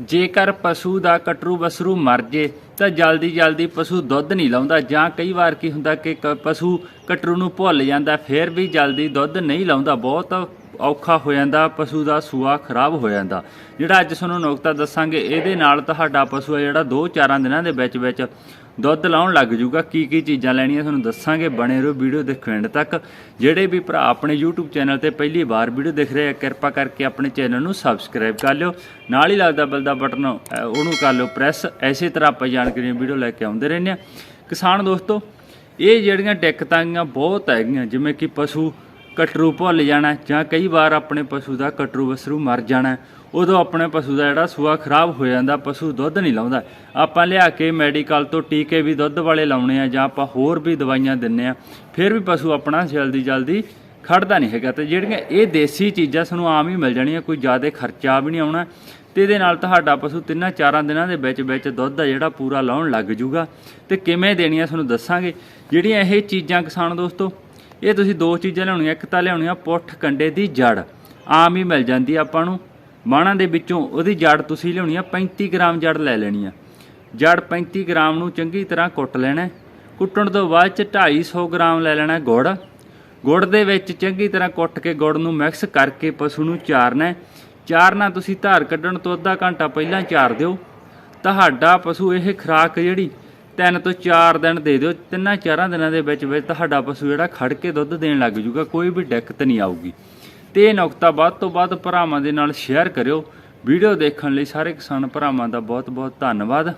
ਜੇਕਰ ਪਸ਼ੂ ਦਾ ਕਟਰੂ ਬਸਰੂ ਮਰ ਜੇ ਤਾਂ ਜਲਦੀ ਜਲਦੀ ਪਸ਼ੂ ਦੁੱਧ ਨਹੀਂ ਲਾਉਂਦਾ, ਜਾਂ ਕਈ ਵਾਰ ਕੀ ਹੁੰਦਾ ਕਿ ਕ- ਪਸ਼ੂ ਕਟਰੂ ਨੂੰ ਭੁੱਲ ਜਾਂਦਾ, ਫਿਰ ਵੀ ਜਲਦੀ ਦੁੱਧ ਨਹੀਂ ਲਾਉਂਦਾ, ਬਹੁਤ ਔਖਾ ਹੋ ਜਾਂਦਾ, ਪਸ਼ੂ ਦਾ ਸੂਆ ਖਰਾਬ ਹੋ ਜਾਂਦਾ। ਜਿਹੜਾ ਅੱਜ ਤੁਹਾਨੂੰ ਨੁਕਤਾ ਦੱਸਾਂਗੇ, ਇਹਦੇ ਨਾਲ ਤੁਹਾਡਾ ਪਸ਼ੂ ਹੈ ਜਿਹੜਾ 2-4 ਦਿਨਾਂ ਦੇ ਵਿੱਚ ਵਿੱਚ ਦੁੱਧ ਲਾਉਣ ਲੱਗ ਜੂਗਾ ਕੀ ਕੀ ਚੀਜ਼ਾਂ ਲੈਣੀਆਂ ਤੁਹਾਨੂੰ ਦੱਸਾਂਗੇ, ਬਣੇ ਰਹੋ ਵੀਡੀਓ ਦੇਖੋ ਐਂਡ ਤੱਕ। ਜਿਹੜੇ ਵੀ ਭਰਾ ਆਪਣੇ YouTube ਚੈਨਲ ਤੇ ਪਹਿਲੀ ਵਾਰ ਵੀਡੀਓ ਦੇਖ ਰਹੇ ਆ, ਕਿਰਪਾ ਕਰਕੇ ਆਪਣੇ ਚੈਨਲ ਨੂੰ ਸਬਸਕ੍ਰਾਈਬ ਕਰ ਲਿਓ। ਨਾਲ ਹੀ ਲੱਗਦਾ ਬੈਲ ਦਾ ਬਟਨ ਉਹਨੂੰ ਕਰ ਲਿਓ, ਪ੍ਰੈਸ। ਐਸੇ ਤਰ੍ਹਾਂ ਆਪਾਂ ਜਾਣਕਾਰੀਆਂ ਵੀਡੀਓ ਲੈ ਕੇ ਆਉਂਦੇ ਰਹਿੰਦੇ ਆ। ਕਿਸਾਨ ਦੋਸਤੋ, ਇਹ ਜਿਹੜੀਆਂ ਦਿੱਕਤਾਂ ਹੈਗੀਆਂ ਬਹੁਤ ਹੈਗੀਆਂ, ਜਿਵੇਂ ਕਿ ਪਸ਼ੂ ਕਟਰੂ ਭੁੱਲ ਜਾਣਾ, ਜਾਂ ਕਈ ਵਾਰ ਆਪਣੇ ਪਸ਼ੂ ਦਾ ਕਟਰੂ ਵਸਰੂ ਮਰ ਜਾਣਾ, ਉਦੋਂ ਆਪਣੇ ਪਸ਼ੂ ਦਾ ਜਿਹੜਾ ਸੂਆ ਖਰਾਬ ਹੋ ਜਾਂਦਾ, ਪਸ਼ੂ ਦੁੱਧ ਨਹੀਂ ਲਾਉਂਦਾ। ਆਪਾਂ ਲਿਆ ਕੇ ਮੈਡੀਕਲ ਤੋਂ ਟੀਕੇ ਵੀ ਦੁੱਧ ਵਾਲੇ ਲਾਉਣੇ ਆ, ਜਾਂ ਆਪਾਂ ਹੋਰ ਵੀ ਦਵਾਈਆਂ ਦਿੰਨੇ ਆ, ਫਿਰ ਵੀ ਪਸ਼ੂ ਆਪਣਾ ਜਲਦੀ ਜਲਦੀ ਖੜਦਾ ਨਹੀਂ ਹੈਗਾ। ਤੇ ਜਿਹੜੀਆਂ ਇਹ ਦੇਸੀ ਚੀਜ਼ਾਂ ਸਾਨੂੰ ਆਮ ਹੀ ਮਿਲ ਜਾਣੀਆਂ, ਕੋਈ ਜ਼ਿਆਦਾ ਖਰਚਾ ਵੀ ਨਹੀਂ ਆਉਣਾ। ਤੇ ਇਹਦੇ ਨਾਲ ਤੁਹਾਡਾ ਪਸ਼ੂ ਤਿੰਨਾਂ ਚਾਰਾਂ ਦਿਨਾਂ ਦੇ ਵਿੱਚ ਵਿੱਚ ਦੁੱਧ ਆ ਜਿਹੜਾ ਪੂਰਾ ਲਾਉਣ ਲੱਗ ਜੂਗਾ। ਤੇ ਕਿਵੇਂ ਦੇਣੀਆਂ ਤੁਹਾਨੂੰ ਦੱਸਾਂਗੇ। ਜਿਹੜੀਆਂ ਇਹ ਚੀਜ਼ਾਂ ਕਿਸਾਨ ਦੋਸਤੋ, ਇਹ ਤੁਸੀਂ ਦੋ ਚੀਜ਼ਾਂ ਲਿਆਉਣੀਆਂ, ਇੱਕ ਤਾਂ ਲਿਆਉਣੀਆਂ ਪੁੱਠ ਕੰਡੇ ਦੀ ਜੜ। ਆਮ ਹੀ ਮਿਲ ਜਾਂਦੀ ਆਪਾਂ ਨੂੰ। ਬਾਣਾ ਦੇ ਵਿੱਚੋਂ ਉਹਦੀ ਜੜ ਤੁਸੀਂ ਲਿਆਉਣੀ ਆ 35 ਗ੍ਰਾਮ ਜੜ ਲੈ ਲੈਣੀ ਆ। ਜੜ 35 ਗ੍ਰਾਮ ਨੂੰ ਚੰਗੀ ਤਰ੍ਹਾਂ ਕੁੱਟ ਲੈਣਾ ਕੁੱਟਣ ਤੋਂ ਬਾਅਦ ਚ 250 ਗ੍ਰਾਮ ਲੈ ਲੈਣਾ ਗੁੜ। ਗੁੜ ਦੇ ਵਿੱਚ ਚੰਗੀ ਤਰ੍ਹਾਂ ਕੁੱਟ ਕੇ ਗੁੜ ਨੂੰ ਮਿਕਸ ਕਰਕੇ ਪਸ਼ੂ ਨੂੰ ਚਾਰਨਾ ਚਾਰਨਾ ਤੁਸੀਂ ਧਾਰ ਕੱਢਣ ਤੋਂ ਅੱਧਾ ਘੰਟਾ ਪਹਿਲਾਂ ਚਾਰ ਦਿਓ। ਤੁਹਾਡਾ ਪਸ਼ੂ ਇਹ ਖੁਰਾਕ ਜਿਹੜੀ ਤਿੰਨ ਤੋਂ ਚਾਰ ਦਿਨ ਦੇ ਦਿਓ, ਤਿੰਨਾਂ ਚਾਰਾਂ ਦਿਨਾਂ ਦੇ ਵਿੱਚ ਵਿੱਚ ਤੁਹਾਡਾ ਪਸ਼ੂ ਜਿਹੜਾ ਖੜ ਕੇ ਦੁੱਧ ਦੇਣ ਲੱਗ ਜੂਗਾ, ਕੋਈ ਵੀ ਦਿੱਕਤ ਨਹੀਂ ਆਊਗੀ। ਤੇ ਇਹ ਨੁਕਤਾ ਵੱਧ ਤੋਂ ਵੱਧ ਭਰਾਵਾਂ ਦੇ ਨਾਲ ਸ਼ੇਅਰ ਕਰਿਓ। ਵੀਡੀਓ ਦੇਖਣ ਲਈ ਸਾਰੇ ਕਿਸਾਨ ਭਰਾਵਾਂ ਦਾ ਬਹੁਤ ਬਹੁਤ ਧੰਨਵਾਦ।